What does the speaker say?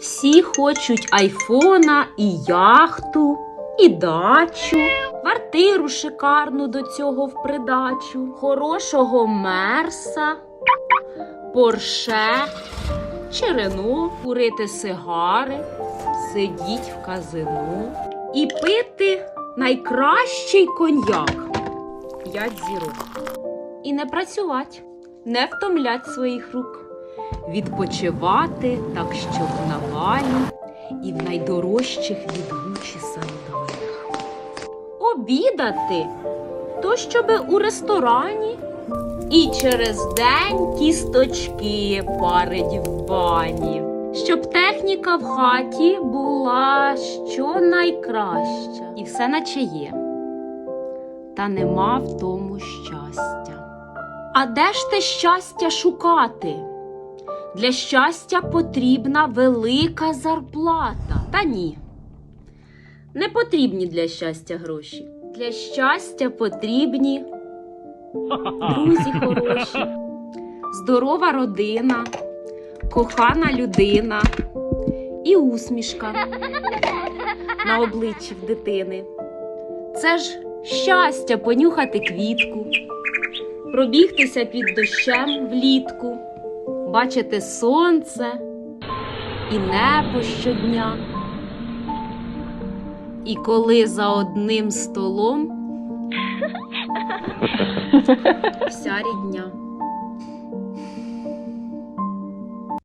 Всі хочуть айфона і яхту, і дачу, квартиру шикарну до цього в придачу, хорошого мерса, порше, черену, курити сигари, сидіть в казино і пити найкращий коньяк. П'ять зірок. І не працювати, не втомлять своїх рук відпочивати так, щоб на валі і в найдорожчих від Гучі сандалях. Обідати то, щоби у ресторані, і через день кісточки парить в бані. Щоб техніка в хаті була що найкраща, і все наче є. Та нема в тому щастя. А де ж те щастя шукати? Для щастя потрібна велика зарплата. Та ні. Не потрібні для щастя гроші. Для щастя потрібні друзі хороші, здорова родина, кохана людина і усмішка на обличчі в дитини. Це ж щастя понюхати квітку, пробігтися під дощем влітку бачити сонце і небо щодня. І коли за одним столом вся рідня.